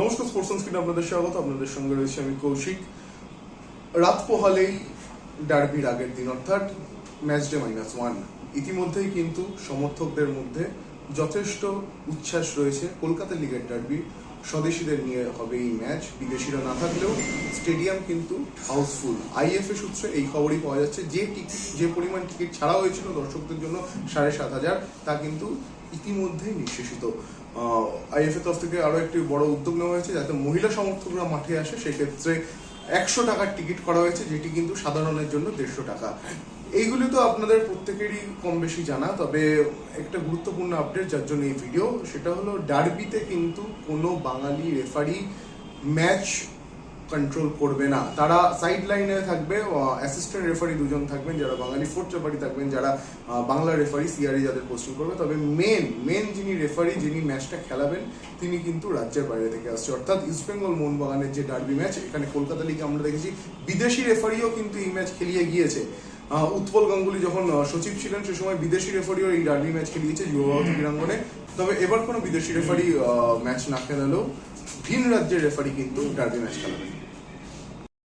নমস্কার স্পোর্টস আপনাদের স্বাগত। আপনাদের সঙ্গে রয়েছে আমি কৌশিক। রাত পোহালেই ডার্বির আগের দিন, অর্থাৎ ম্যাচ ডে মাইনাস ওয়ান ইতিমধ্যেই কিন্তু সমর্থকদের মধ্যে যথেষ্ট উচ্ছ্বাস রয়েছে। কলকাতা লিগের ডার্বি স্বদেশীদের নিয়ে হবে এই ম্যাচ বিদেশিরা না থাকলেও স্টেডিয়াম কিন্তু হাউসফুল আইএফএ সূত্রে এই খবরই পাওয়া যাচ্ছে, যে টিকিট যে পরিমাণ টিকিট ছাড়া হয়েছিল দর্শকদের জন্য সাড়ে সাত হাজার, তা কিন্তু ইতিমধ্যেই নিঃশেষিত। আইএফএ তরফ থেকে আরও একটি বড় উদ্যোগ নেওয়া হয়েছে যাতে মহিলা সমর্থকরা মাঠে আসে। সেক্ষেত্রে একশো টাকার টিকিট করা হয়েছে, যেটি কিন্তু সাধারণের জন্য দেড়শো টাকা। এইগুলি তো আপনাদের প্রত্যেকেরই কম বেশি জানা, তবে একটা গুরুত্বপূর্ণ আপডেট যার জন্য এই ভিডিও সেটা হলো ডার্বিতে কিন্তু কোনো বাঙালি রেফারি ম্যাচ কন্ট্রোল করবে না। তারা সাইড লাইনে থাকবে অ্যাসিস্ট্যান্ট রেফারি দুজন থাকবেন যারা বাঙালি ফোর্থ রেফারি থাকবেন, যারা বাংলা রেফারি সিআরই যাদের পোস্টিং করবে। তবে মেন মেন যিনি রেফারি যিনি ম্যাচটা খেলাবেন, তিনি কিন্তু রাজ্যের বাইরে থেকে আসছে। অর্থাৎ ইস্টবেঙ্গল মোহনবাগানের যে ডার্বি ম্যাচ এখানে কলকাতা লিগে আমরা দেখেছি, বিদেশি রেফারিও কিন্তু এই ম্যাচ খেলিয়ে গিয়েছে। উৎপল গাঙ্গুলি যখন সচিব ছিলেন, সে সময় বিদেশি রেফারিও এই ডার্বি ম্যাচ খেলিয়েছে, যুবভারতী ক্রীড়াঙ্গনে। তবে এবার কোনো বিদেশি রেফারি ম্যাচ না খেলালেও ভিন রাজ্যের রেফারি কিন্তু ডার্বি ম্যাচ খেলাবেন।